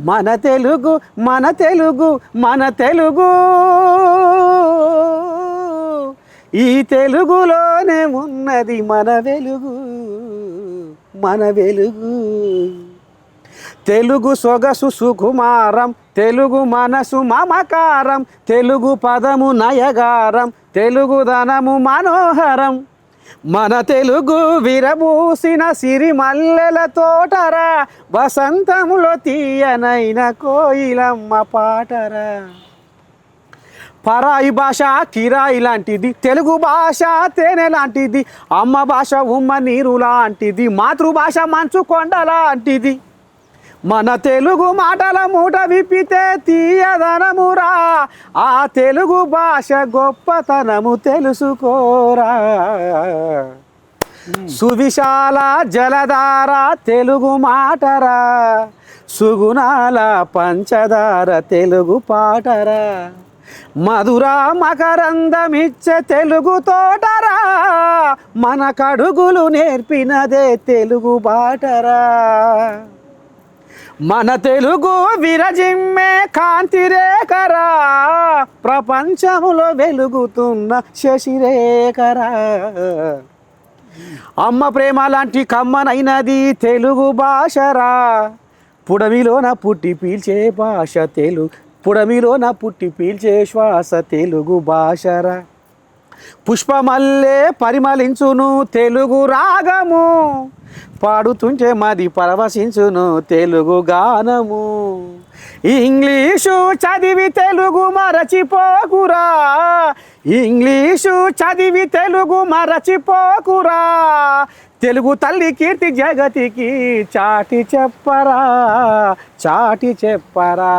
మన తెలుగు మన తెలుగు మన తెలుగు. ఈ తెలుగులోనే ఉన్నది మన వెలుగు మన వెలుగు. తెలుగు సొగసు సుకుమారం తెలుగు మనసు మమకారం తెలుగు పదము నయగారం తెలుగు ధనము మనోహరం. మన తెలుగు విరబూసిన సిరి మల్లెల తోటరా వసంతములో తీయనైన కోయిలమ్మ పాటరా. పరాయి భాష కిరాయి లాంటిది తెలుగు భాష తేనె లాంటిది అమ్మ భాష ఉమ్మ నీరు లాంటిది మాతృభాష మంచు కొండ లాంటిది. మన తెలుగు మాటల మూట విప్పితే తీయదనమురా. ఆ తెలుగు భాష గొప్పతనము తెలుసుకోరా. సువిశాల జలధార తెలుగు మాటరా. సుగుణాల పంచదార తెలుగు పాటరా. మధుర మకరందమిచ్చే తెలుగు తోటరా. మన కడుగులు నేర్పినదే తెలుగు బాటరా. మన తెలుగు విరజిమ్మే కాంతిరేఖరా ప్రపంచములో వెలుగుతున్న శశిరేఖరా. అమ్మ ప్రేమ లాంటి కమ్మనైనది తెలుగు భాషరా. పుడమిలోన పుట్టి పీల్చే భాష తెలుగు పుడమిలోన పుట్టి పీల్చే శ్వాస తెలుగు భాషరా. పుష్పమల్లే పరిమళించును తెలుగు రాగము. పాడుతుంటే మాది పరవశించును తెలుగు గానము. ఇంగ్లీషు చదివి తెలుగు మరచిపోకురా. ఇంగ్లీషు చదివి తెలుగు మరచిపోకురా. తెలుగు తల్లి కీర్తి జగతికి చాటి చెప్పరా చాటి చెప్పరా.